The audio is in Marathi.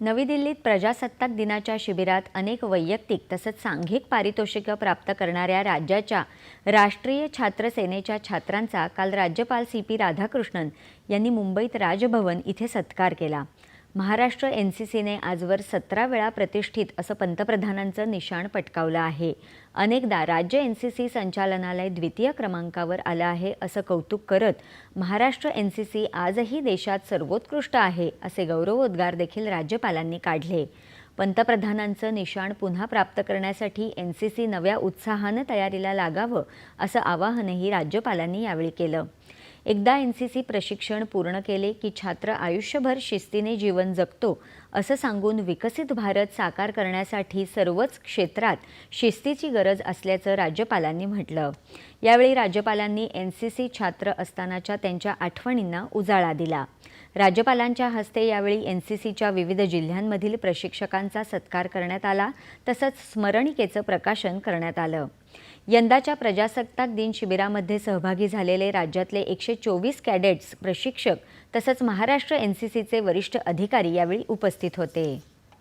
नवी दिल्लीत प्रजासत्ताक दिनाच्या शिबिरात अनेक वैयक्तिक तसंच सांघिक पारितोषिकं प्राप्त करणाऱ्या राज्याच्या राष्ट्रीय छात्र सेनेच्या छात्रांचा काल राज्यपाल सी पी राधाकृष्णन यांनी मुंबईत राजभवन इथे सत्कार केला. महाराष्ट्र एन सी सीने आजवर सतरा वेळा प्रतिष्ठित असं पंतप्रधानांचं निशाण पटकावलं आहे. अनेकदा राज्य एन सी सी संचालनालय द्वितीय क्रमांकावर आलं आहे असं कौतुक करत महाराष्ट्र एन सी सी आजही देशात सर्वोत्कृष्ट आहे असे गौरवोद्गार देखील राज्यपालांनी काढले. पंतप्रधानांचं निशाण पुन्हा प्राप्त करण्यासाठी एन सी सी नव्या उत्साहानं तयारीला लागावं असं आवाहनही राज्यपालांनी यावेळी केलं. एकदा एन सी सी प्रशिक्षण पूर्ण केले की छात्र आयुष्यभर शिस्तीने जीवन जगतो असं सांगून विकसित भारत साकार करण्यासाठी सर्वच क्षेत्रात शिस्तीची गरज असल्याचं राज्यपालांनी म्हटलं. यावेळी राज्यपालांनी एन सी सी छात्र असतानाच्या त्यांच्या आठवणींना उजाळा दिला. राज्यपालांच्या हस्ते यावेळी एन सी सीच्या विविध जिल्ह्यांमधील प्रशिक्षकांचा सत्कार करण्यात आला तसंच स्मरणिकेचं प्रकाशन करण्यात आलं. यंदाच्या प्रजासत्ताक दिन शिबिरामध्ये सहभागी झालेले राज्यातले एकशे चोवीस कॅडेट्स प्रशिक्षक तसंच महाराष्ट्र एन सी सीचे वरिष्ठ अधिकारी यावेळी उपस्थित होते.